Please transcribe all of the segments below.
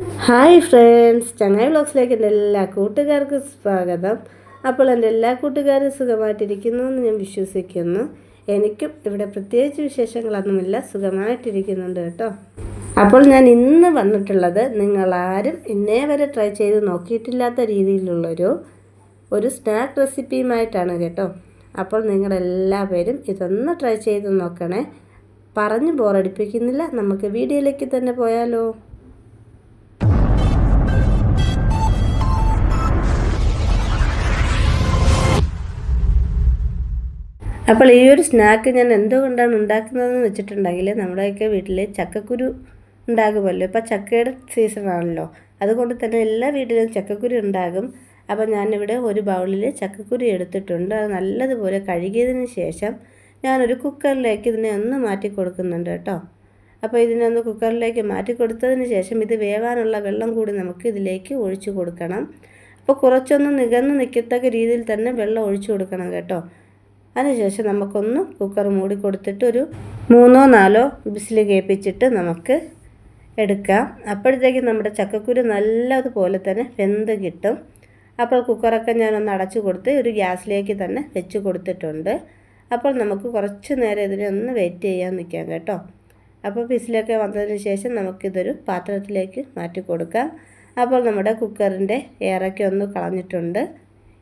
Hi friends ചങ്ങായി വ്ളോഗ്സിലേക്ക് എന്റെ എല്ലാ കൂട്ടുകാർക്കും സ്വാഗതം. അപ്പോൾ എന്റെ എല്ലാ കൂട്ടുകാരും സുഖമായിട്ടിരിക്കുന്നു എന്ന് ഞാൻ വിശ്വസിക്കുന്നു. എനിക്കും ഇവിടെ പ്രത്യേകിച്ച് വിശേഷങ്ങളൊന്നുമില്ല സുഖമായിട്ടിരിക്കുന്നുണ്ട് കേട്ടോ. അപ്പോൾ ഞാൻ ഇന്ന് വന്നിട്ടുള്ളത് നിങ്ങളാരും ഇന്നേ വരെ ട്രൈ ചെയ്ത് നോക്കിയിട്ടില്ലാത്ത രീതിയിലുള്ളൊരു ഒരു സ്നാക്ക് റെസിപ്പിയുമായിട്ടാണ് കേട്ടോ. അപ്പോൾ നിങ്ങളെല്ലാവരും ഇതൊന്ന് ട്രൈ ചെയ്ത് നോക്കണേ. പറഞ്ഞ് ബോറടിപ്പിക്കുന്നില്ല നമുക്ക് വീഡിയോയിലേക്ക് തന്നെ പോയാലോ. അപ്പോൾ ഈ ഒരു സ്നാക്ക് ഞാൻ എന്തുകൊണ്ടാണ് ഉണ്ടാക്കുന്നതെന്ന് വെച്ചിട്ടുണ്ടെങ്കിൽ നമ്മുടെയൊക്കെ വീട്ടിൽ ചക്കക്കുരു ഉണ്ടാകുമല്ലോ. ഇപ്പോൾ ചക്കയുടെ സീസണാണല്ലോ അതുകൊണ്ട് തന്നെ എല്ലാ വീട്ടിലും ചക്കക്കുരു ഉണ്ടാകും. അപ്പോൾ ഞാനിവിടെ ഒരു ബൗളിൽ ചക്കക്കുരു എടുത്തിട്ടുണ്ട്. അത് നല്ലതുപോലെ കഴുകിയതിന് ശേഷം ഞാനൊരു കുക്കറിലേക്ക് ഇതിനെ ഒന്ന് മാറ്റി കൊടുക്കുന്നുണ്ട് കേട്ടോ. അപ്പോൾ ഇതിനെ ഇതിനൊന്ന് കുക്കറിലേക്ക് മാറ്റി കൊടുത്തതിന് ശേഷം ഇത് വേവാനുള്ള വെള്ളം കൂടി നമുക്ക് ഇതിലേക്ക് ഒഴിച്ചു കൊടുക്കണം. അപ്പോൾ കുറച്ചൊന്ന് നികന്ന് നിൽക്കത്തക്ക രീതിയിൽ തന്നെ വെള്ളം ഒഴിച്ചു കൊടുക്കണം കേട്ടോ. അതിനുശേഷം നമുക്കൊന്ന് കുക്കർ മൂടി കൊടുത്തിട്ട് ഒരു മൂന്നോ നാലോ വിസിൽ കേൾപ്പിച്ചിട്ട് നമുക്ക് എടുക്കാം. അപ്പോഴത്തേക്ക് നമ്മുടെ ചക്കക്കുരു നല്ലതുപോലെ തന്നെ വെന്ത് കിട്ടും. അപ്പോൾ കുക്കറൊക്കെ ഞാനൊന്ന് അടച്ചു കൊടുത്ത് ഒരു ഗ്യാസിലേക്ക് തന്നെ വെച്ച് കൊടുത്തിട്ടുണ്ട്. അപ്പോൾ നമുക്ക് കുറച്ച് നേരം ഇതിനെ ഒന്ന് വെയിറ്റ് ചെയ്യാൻ നിൽക്കാം കേട്ടോ. അപ്പോൾ വിസിലൊക്കെ വന്നതിന് ശേഷം നമുക്കിതൊരു പാത്രത്തിലേക്ക് മാറ്റി കൊടുക്കാം. അപ്പോൾ നമ്മുടെ കുക്കറിന്റെ എയറൊക്കെ ഒന്ന് കളഞ്ഞിട്ടുണ്ട്.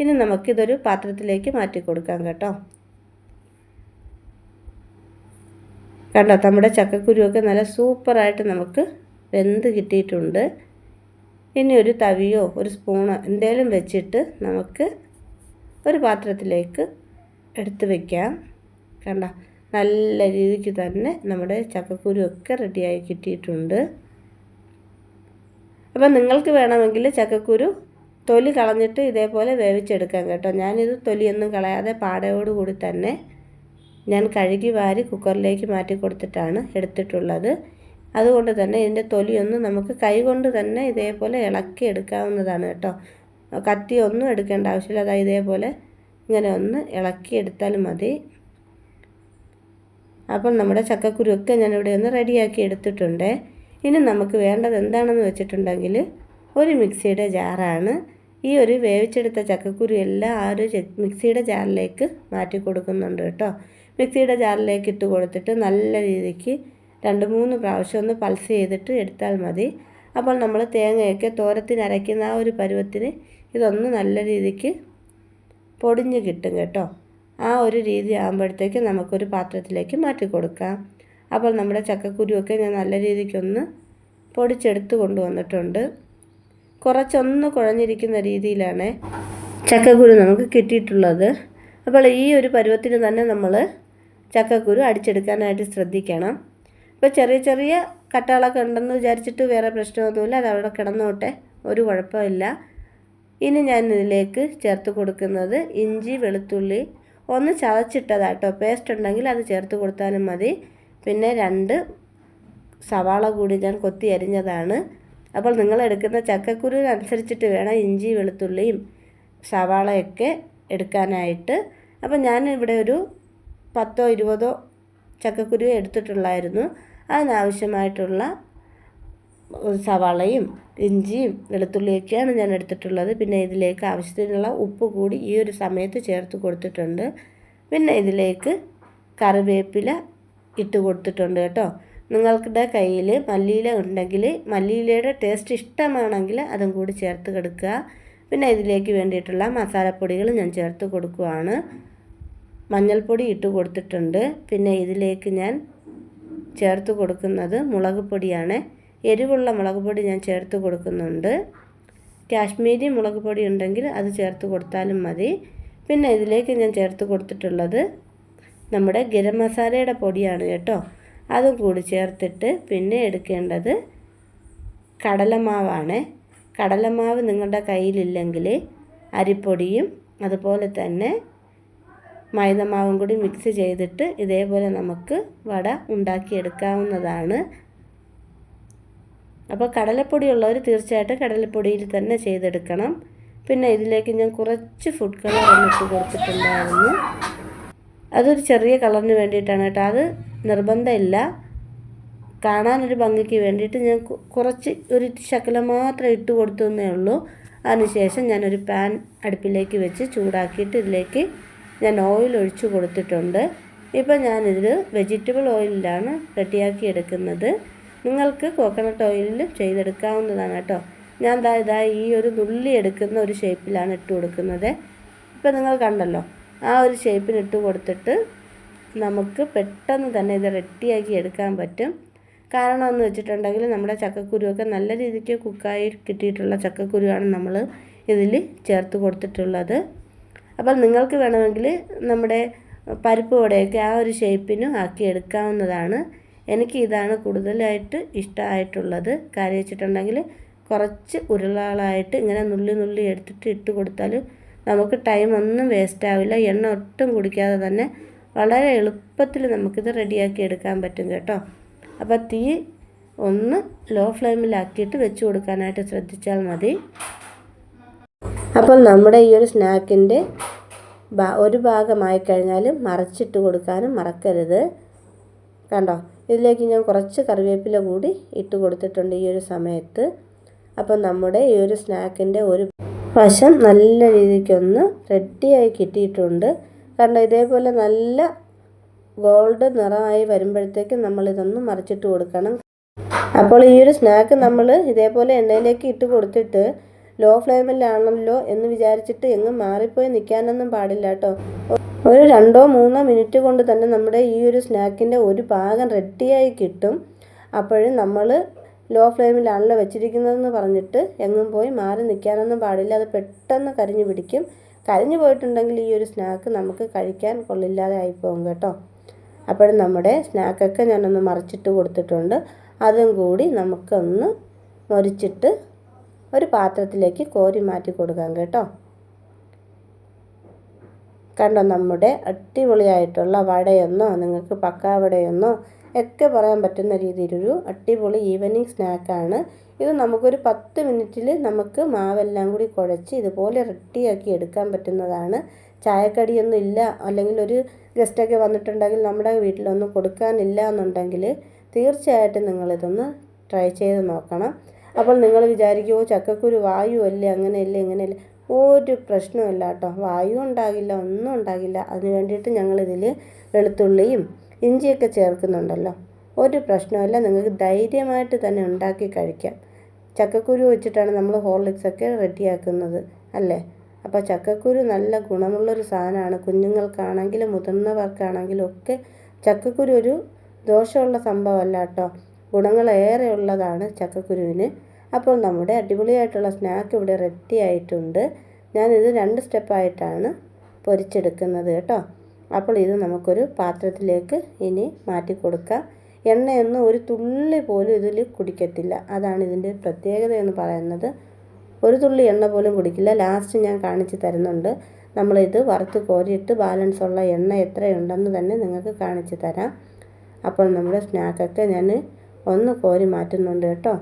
ഇനി നമുക്കിതൊരു പാത്രത്തിലേക്ക് മാറ്റി കൊടുക്കാം കേട്ടോ. കണ്ടോ നമ്മുടെ ചക്കക്കുരുവൊക്കെ നല്ല സൂപ്പറായിട്ട് നമുക്ക് വെന്ത് കിട്ടിയിട്ടുണ്ട്. ഇനി ഒരു തവിയോ ഒരു സ്പൂണോ എന്തേലും വെച്ചിട്ട് നമുക്ക് ഒരു പാത്രത്തിലേക്ക് എടുത്ത് വയ്ക്കാം കണ്ട നല്ല രീതിക്ക് തന്നെ നമ്മുടെ ചക്കക്കുരുവൊക്കെ റെഡിയായി കിട്ടിയിട്ടുണ്ട്. അപ്പം നിങ്ങൾക്ക് വേണമെങ്കിൽ ചക്കക്കുരു തൊലി കളഞ്ഞിട്ട് ഇതേപോലെ വേവിച്ചെടുക്കാം കേട്ടോ. ഞാനിത് തൊലിയൊന്നും കളയാതെ പാടയോടുകൂടി തന്നെ ഞാൻ കഴുകി വാരി കുക്കറിലേക്ക് മാറ്റി കൊടുത്തിട്ടാണ് എടുത്തിട്ടുള്ളത്. അതുകൊണ്ട് തന്നെ ഇതിന്റെ തൊലിയൊന്നും നമുക്ക് കൈകൊണ്ട് തന്നെ ഇതേപോലെ ഇളക്കി എടുക്കാവുന്നതാണ് കേട്ടോ. കത്തി ഒന്നും എടുക്കേണ്ട ആവശ്യമില്ല. അതായത് ഇതേപോലെ ഇങ്ങനെ ഒന്ന് ഇളക്കി എടുത്താലും മതി. അപ്പോൾ നമ്മുടെ ചക്കക്കുരുവൊക്കെ ഞാനിവിടെ ഒന്ന് റെഡിയാക്കി എടുത്തിട്ടുണ്ട്. ഇനി നമുക്ക് വേണ്ടത് എന്താണെന്ന് വെച്ചിട്ടുണ്ടെങ്കിൽ ഒരു മിക്സിയുടെ ജാറാണ്. ഈ ഒരു വേവിച്ചെടുത്ത ചക്കക്കുരു എല്ലാം ആ ഒരു മിക്സിയുടെ ജാറിലേക്ക് മാറ്റി കൊടുക്കുന്നുണ്ട് കേട്ടോ. മിക്സിയുടെ ജാറിലേക്ക് ഇട്ട് കൊടുത്തിട്ട് നല്ല രീതിക്ക് രണ്ട് മൂന്ന് പ്രാവശ്യം ഒന്ന് പൾസ് ചെയ്തിട്ട് എടുത്താൽ മതി. അപ്പോൾ നമ്മൾ തേങ്ങയൊക്കെ തോരത്തിന് അരയ്ക്കുന്ന ആ ഒരു പരുവത്തിന് ഇതൊന്ന് നല്ല രീതിക്ക് പൊടിഞ്ഞ് കിട്ടും കേട്ടോ. ആ ഒരു രീതി ആകുമ്പോഴത്തേക്ക് നമുക്കൊരു പാത്രത്തിലേക്ക് മാറ്റി കൊടുക്കാം. അപ്പോൾ നമ്മുടെ ചക്കക്കുരുവൊക്കെ ഞാൻ നല്ല രീതിക്കൊന്ന് പൊടിച്ചെടുത്ത് കൊണ്ടുവന്നിട്ടുണ്ട്. കുറച്ചൊന്ന് കുഴഞ്ഞിരിക്കുന്ന രീതിയിലാണ് ചക്കക്കുരു നമുക്ക് കിട്ടിയിട്ടുള്ളത്. അപ്പോൾ ഈ ഒരു പരുവത്തിന് തന്നെ നമ്മൾ ചക്കക്കുരു അടിച്ചെടുക്കാനായിട്ട് ശ്രദ്ധിക്കണം. ഇപ്പോൾ ചെറിയ ചെറിയ കട്ടകളൊക്കെ ഉണ്ടെന്ന് വിചാരിച്ചിട്ട് വേറെ പ്രശ്നമൊന്നുമില്ല. അത് അവിടെ കിടന്നോട്ടെ. ഒരു കുഴപ്പമില്ല. ഇനി ഞാൻ ഇതിലേക്ക് ചേർത്ത് കൊടുക്കുന്നത് ഇഞ്ചി വെളുത്തുള്ളി. ഒന്ന് ചതച്ചിട്ടതാട്ടോ. പേസ്റ്റ് ഉണ്ടെങ്കിൽ അത് ചേർത്ത് കൊടുത്താലും മതി. പിന്നെ രണ്ട് സവാള കൂടി ഞാൻ കൊത്തി അരിഞ്ഞതാണ്. അപ്പോൾ നിങ്ങൾ എടുക്കുന്ന ചക്കക്കുരുവിനനുസരിച്ചിട്ട് വേണം ഇഞ്ചി വെളുത്തുള്ളിയും സവാളയൊക്കെ എടുക്കാനായിട്ട്. അപ്പോൾ ഞാൻ ഇവിടെ ഒരു പത്തോ ഇരുപതോ ചക്കക്കുരു എടുത്തിട്ടുള്ളായിരുന്നു. അതിനാവശ്യമായിട്ടുള്ള സവാളയും ഇഞ്ചിയും വെളുത്തുള്ളിയൊക്കെയാണ് ഞാൻ എടുത്തിട്ടുള്ളത്. പിന്നെ ഇതിലേക്ക് ആവശ്യത്തിനുള്ള ഉപ്പ് കൂടി ഈ ഒരു സമയത്ത് ചേർത്ത് കൊടുത്തിട്ടുണ്ട്. പിന്നെ ഇതിലേക്ക് കറിവേപ്പില ഇട്ട് കൊടുത്തിട്ടുണ്ട് കേട്ടോ. നിങ്ങളുടെ കയ്യിൽ മല്ലിയില ഉണ്ടെങ്കിൽ മല്ലിയിലയുടെ ടേസ്റ്റ് ഇഷ്ടമാണെങ്കിൽ അതും കൂടി ചേർത്ത് കൊടുക്കുക പിന്നെ ഇതിലേക്ക് വേണ്ടിയിട്ടുള്ള മസാലപ്പൊടികൾ ഞാൻ ചേർത്ത് കൊടുക്കുകയാണ് മഞ്ഞൾപ്പൊടി ഇട്ട് കൊടുത്തിട്ടുണ്ട്. പിന്നെ ഇതിലേക്ക് ഞാൻ ചേർത്ത് കൊടുക്കുന്നത് മുളക് പൊടിയാണ്. എരിവുള്ള മുളക് പൊടി ഞാൻ ചേർത്ത് കൊടുക്കുന്നുണ്ട്. കാശ്മീരി മുളക് പൊടി ഉണ്ടെങ്കിൽ അത് ചേർത്ത് കൊടുത്താലും മതി. പിന്നെ ഇതിലേക്ക് ഞാൻ ചേർത്ത് കൊടുത്തിട്ടുള്ളത് നമ്മുടെ ഗരം മസാലയുടെ പൊടിയാണ് കേട്ടോ. അതും കൂടി ചേർത്തിട്ട് പിന്നെ എടുക്കേണ്ടത് കടലമാവാണ്. കടലമാവ് നിങ്ങളുടെ കയ്യിലില്ലെങ്കിൽ അരിപ്പൊടിയും അതുപോലെ തന്നെ മൈദമാവും കൂടി മിക്സ് ചെയ്തിട്ട് ഇതേപോലെ നമുക്ക് വട ഉണ്ടാക്കിയെടുക്കാവുന്നതാണ്. അപ്പോൾ കടലപ്പൊടി ഉള്ളവർ തീർച്ചയായിട്ടും കടലപ്പൊടിയിൽ തന്നെ ചെയ്തെടുക്കണം. പിന്നെ ഇതിലേക്ക് ഞാൻ കുറച്ച് ഫുഡ് കളർ ഇട്ട് കൊടുത്തിട്ടുണ്ടായിരുന്നു. അതൊരു ചെറിയ കളറിന് വേണ്ടിയിട്ടാണ് കേട്ടോ. അത് നിർബന്ധമില്ല. കാണാനൊരു ഭംഗിക്ക് വേണ്ടിയിട്ട് ഞാൻ കുറച്ച് ഒരു ശകലം മാത്രം ഇട്ട് കൊടുത്തു എന്നേ ഉള്ളൂ. അതിനുശേഷം ഞാനൊരു പാൻ അടുപ്പിലേക്ക് വെച്ച് ചൂടാക്കിയിട്ട് ഇതിലേക്ക് ഞാൻ ഓയിൽ ഒഴിച്ച് കൊടുത്തിട്ടുണ്ട്. ഇപ്പം ഞാനിതിൽ വെജിറ്റബിൾ ഓയിലിലാണ് റെഡിയാക്കി എടുക്കുന്നത്. നിങ്ങൾക്ക് കോക്കനട്ട് ഓയിലിൽ ചെയ്തെടുക്കാവുന്നതാണ് കേട്ടോ. ഞാൻ ദാ ഇതാ ഈ ഒരു നുള്ളി എടുക്കുന്ന ഒരു ഷേപ്പിലാണ് ഇട്ട് കൊടുക്കുന്നത്. ഇപ്പം നിങ്ങൾ കണ്ടല്ലോ ആ ഒരു ഷേപ്പിന് ഇട്ട് കൊടുത്തിട്ട് നമുക്ക് പെട്ടെന്ന് തന്നെ ഇത് റെഡിയാക്കി എടുക്കാൻ പറ്റും. കാരണം എന്ന് വെച്ചിട്ടുണ്ടെങ്കിൽ നമ്മുടെ ചക്കക്കുരുവൊക്കെ നല്ല രീതിക്ക് കുക്കായി കിട്ടിയിട്ടുള്ള ചക്കക്കുരുവാണ് നമ്മൾ ഇതിൽ ചേർത്ത് കൊടുത്തിട്ടുള്ളത്. അപ്പോൾ നിങ്ങൾക്ക് വേണമെങ്കിൽ നമ്മുടെ പരിപ്പ് വടയൊക്കെ ആ ഒരു ഷേപ്പിനും ആക്കി എടുക്കാവുന്നതാണ്. എനിക്ക് ഇതാണ് കൂടുതലായിട്ട് ഇഷ്ടമായിട്ടുള്ളത്. കാര്യം വെച്ചിട്ടുണ്ടെങ്കിൽ കുറച്ച് ഉരുളകളായിട്ട് ഇങ്ങനെ നുള്ളി നുള്ളി എടുത്തിട്ട് ഇട്ട് കൊടുത്താൽ നമുക്ക് ടൈം ഒന്നും വേസ്റ്റ് ആവില്ല. എണ്ണ ഒട്ടും കുടിക്കാതെ തന്നെ വളരെ എളുപ്പത്തിൽ നമുക്കിത് റെഡിയാക്കി എടുക്കാൻ പറ്റും കേട്ടോ. അപ്പോൾ തീ ഒന്ന് ലോ ഫ്ലെയിമിലാക്കിയിട്ട് വെച്ച് കൊടുക്കാനായിട്ട് ശ്രദ്ധിച്ചാൽ മതി. അപ്പോൾ നമ്മുടെ ഈ ഒരു സ്നാക്കിന്റെ ഒരു ഭാഗമായി കഴിഞ്ഞാൽ മറച്ചിട്ട് കൊടുക്കാനും മറക്കരുത്. കണ്ടോ? ഇതിലേക്ക് ഞാൻ കുറച്ച് കറിവേപ്പില കൂടി ഇട്ട് കൊടുത്തിട്ടുണ്ട് ഈ ഒരു സമയത്ത്. അപ്പോൾ നമ്മുടെ ഈ ഒരു സ്നാക്കിന്റെ ഒരു വശം നല്ല രീതിക്കൊന്ന് റെഡിയായി കിട്ടിയിട്ടുണ്ട്. കാരണം ഇതേപോലെ നല്ല ഗോൾഡ് നിറമായി വരുമ്പോഴത്തേക്ക് നമ്മളിതൊന്ന് മറിച്ചിട്ട് കൊടുക്കണം. അപ്പോൾ ഈ ഒരു സ്നാക്ക് നമ്മൾ ഇതേപോലെ എണ്ണയിലേക്ക് ഇട്ട് കൊടുത്തിട്ട് ലോ ഫ്ലെയിമിലാണല്ലോ എന്ന് വിചാരിച്ചിട്ട് എങ്ങും മാറിപ്പോയി നിൽക്കാനൊന്നും പാടില്ല കേട്ടോ ഒരു രണ്ടോ മൂന്നോ മിനിറ്റ് കൊണ്ട് തന്നെ നമ്മുടെ ഈ ഒരു സ്നാക്കിന്റെ ഒരു ഭാഗം റെഡിയായി കിട്ടും. അപ്പോഴും നമ്മൾ ലോ ഫ്ലെയിമിലാണല്ലോ വെച്ചിരിക്കുന്നതെന്ന് പറഞ്ഞിട്ട് എങ്ങും പോയി മാറി നിൽക്കാനൊന്നും പാടില്ല. അത് പെട്ടെന്ന് കരിഞ്ഞു പിടിക്കും. കരിഞ്ഞു പോയിട്ടുണ്ടെങ്കിൽ ഈ ഒരു സ്നാക്ക് നമുക്ക് കഴിക്കാൻ കൊള്ളില്ലാതെ ആയിപ്പോകും കേട്ടോ. അപ്പോഴും നമ്മുടെ സ്നാക്കൊക്കെ ഞാനൊന്ന് മറിച്ചിട്ട് കൊടുത്തിട്ടുണ്ട്. അതും കൂടി നമുക്കൊന്ന് മൊരിച്ചിട്ട് ഒരു പാത്രത്തിലേക്ക് കോരി മാറ്റി കൊടുക്കാം കേട്ടോ. കണ്ടോ നമ്മുടെ അടിപൊളിയായിട്ടുള്ള വടയെന്നോ നിങ്ങൾക്ക് പക്കാവടയെന്നോ ഒക്കെ പറയാൻ പറ്റുന്ന രീതിയിലൊരു അടിപൊളി ഈവനിങ് സ്നാക്കാണ്. ഇത് നമുക്കൊരു പത്ത് മിനിറ്റിൽ നമുക്ക് മാവെല്ലാം കൂടി കുഴച്ച് ഇതുപോലെ റെഡിയാക്കി എടുക്കാൻ പറ്റുന്നതാണ്. ചായക്കടിയൊന്നും ഇല്ല അല്ലെങ്കിൽ ഒരു ഗസ്റ്റൊക്കെ വന്നിട്ടുണ്ടെങ്കിൽ നമ്മുടെ വീട്ടിലൊന്നും കൊടുക്കാനില്ല എന്നുണ്ടെങ്കിൽ തീർച്ചയായിട്ടും നിങ്ങളിതൊന്ന് ട്രൈ ചെയ്ത് നോക്കണം. അപ്പോൾ നിങ്ങൾ വിചാരിക്കുമോ ചക്കക്കുരു വായു അല്ലേ അങ്ങനെയല്ലേ ഇങ്ങനെയല്ലേ. ഒരു പ്രശ്നമില്ല കേട്ടോ. വായു ഉണ്ടാകില്ല ഒന്നും ഉണ്ടാകില്ല. അതിന് വേണ്ടിയിട്ട് ഞങ്ങളിതിൽ വെളുത്തുള്ളിയും ഇഞ്ചിയൊക്കെ ചേർക്കുന്നുണ്ടല്ലോ. ഒരു പ്രശ്നമില്ല നിങ്ങൾക്ക് ധൈര്യമായിട്ട് തന്നെ ഉണ്ടാക്കി കഴിക്കാം. ചക്കക്കുരു വെച്ചിട്ടാണ് നമ്മൾ ഹോർലിക്സൊക്കെ റെഡിയാക്കുന്നത് അല്ലേ? അപ്പോൾ ചക്കക്കുരു നല്ല ഗുണമുള്ളൊരു സാധനമാണ്. കുഞ്ഞുങ്ങൾക്കാണെങ്കിലും മുതിർന്നവർക്കാണെങ്കിലും ഒക്കെ ചക്കക്കുരു ഒരു ദോഷമുള്ള സംഭവമല്ല കേട്ടോ. ഗുണങ്ങളേറെ ഉള്ളതാണ് ചക്കക്കുരുവിന്. അപ്പോൾ നമ്മുടെ അടിപൊളിയായിട്ടുള്ള സ്നാക്ക് ഇവിടെ റെഡി ആയിട്ടുണ്ട്. ഞാനിത് രണ്ട് സ്റ്റെപ്പായിട്ടാണ് പൊരിച്ചെടുക്കുന്നത് കേട്ടോ. അപ്പോൾ ഇത് നമുക്കൊരു പാത്രത്തിലേക്ക് ഇനി മാറ്റി കൊടുക്കാം. എണ്ണയൊന്നും ഒരു തുള്ളി പോലും ഇതിൽ കുടിക്കത്തില്ല. അതാണ് ഇതിന്റെ പ്രത്യേകത എന്ന് പറയുന്നത്. ഒരു തുള്ളി എണ്ണ പോലും കുടിക്കില്ല. ലാസ്റ്റ് ഞാൻ കാണിച്ച് തരുന്നുണ്ട്. നമ്മളിത് വറുത്ത് കോരിയിട്ട് ബാലൻസ് ഉള്ള എണ്ണ എത്രയുണ്ടെന്ന് തന്നെ നിങ്ങൾക്ക് കാണിച്ച് തരാം. അപ്പോൾ നമ്മുടെ സ്നാക്കൊക്കെ ഞാൻ ഒന്ന് കോരി മാറ്റുന്നുണ്ട് കേട്ടോ.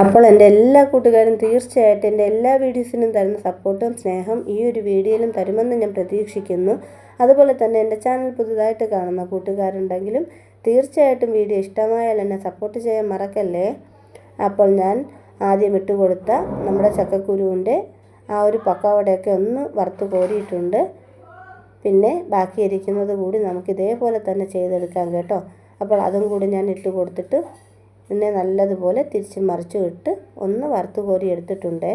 അപ്പോൾ എന്റെ എല്ലാ കൂട്ടുകാരും തീർച്ചയായിട്ടും എന്റെ എല്ലാ വീഡിയോസിനും തരുന്ന സപ്പോർട്ടും സ്നേഹം ഈ ഒരു വീഡിയോയിലും തരുമെന്ന് ഞാൻ പ്രതീക്ഷിക്കുന്നു. അതുപോലെ തന്നെ എന്റെ ചാനൽ പുതുതായിട്ട് കാണുന്ന കൂട്ടുകാരുണ്ടെങ്കിലും തീർച്ചയായിട്ടും വീഡിയോ ഇഷ്ടമായാൽ എന്നെ സപ്പോർട്ട് ചെയ്യാൻ മറക്കല്ലേ? അപ്പോൾ ഞാൻ ആദ്യം ഇട്ട് കൊടുത്ത നമ്മുടെ ചക്കക്കുരുവിന്റെ ആ ഒരു പക്കാവടയൊക്കെ ഒന്ന് വറുത്ത് കോരിയിട്ടുണ്ട്. പിന്നെ ബാക്കി ഇരിക്കുന്നത് കൂടി നമുക്ക് ഇതേപോലെ തന്നെ ചെയ്തെടുക്കാം കേട്ടോ. അപ്പോൾ അതും കൂടി ഞാൻ ഇട്ട് കൊടുത്തിട്ട് പിന്നെ നല്ലതുപോലെ തിരിച്ച് മറിച്ച് ഇട്ട് ഒന്ന് വറുത്ത് കോരി എടുത്തിട്ടുണ്ട്.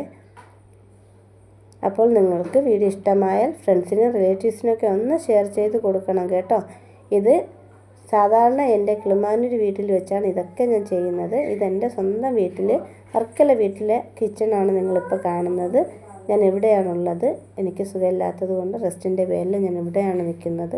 അപ്പോൾ നിങ്ങൾക്ക് വീഡിയോ ഇഷ്ടമായാൽ ഫ്രണ്ട്സിനും റിലേറ്റീവ്സിനൊക്കെ ഒന്ന് ഷെയർ ചെയ്ത് കൊടുക്കണം കേട്ടോ. ഇത് സാധാരണ എന്റെ കിളിമാനൂർ വീട്ടിൽ വെച്ചാണ് ഇതൊക്കെ ഞാൻ ചെയ്യുന്നത്. ഇതെന്റെ സ്വന്തം വീട്ടിൽ വർക്കല വീട്ടിലെ കിച്ചണാണ് നിങ്ങളിപ്പോൾ കാണുന്നത്. ഞാൻ എവിടെയാണുള്ളത്? എനിക്ക് സുഖമില്ലാത്തത് കൊണ്ട് റെസ്റ്റിന്റെ പേരിൽ ഞാൻ എവിടെയാണ് നിൽക്കുന്നത്?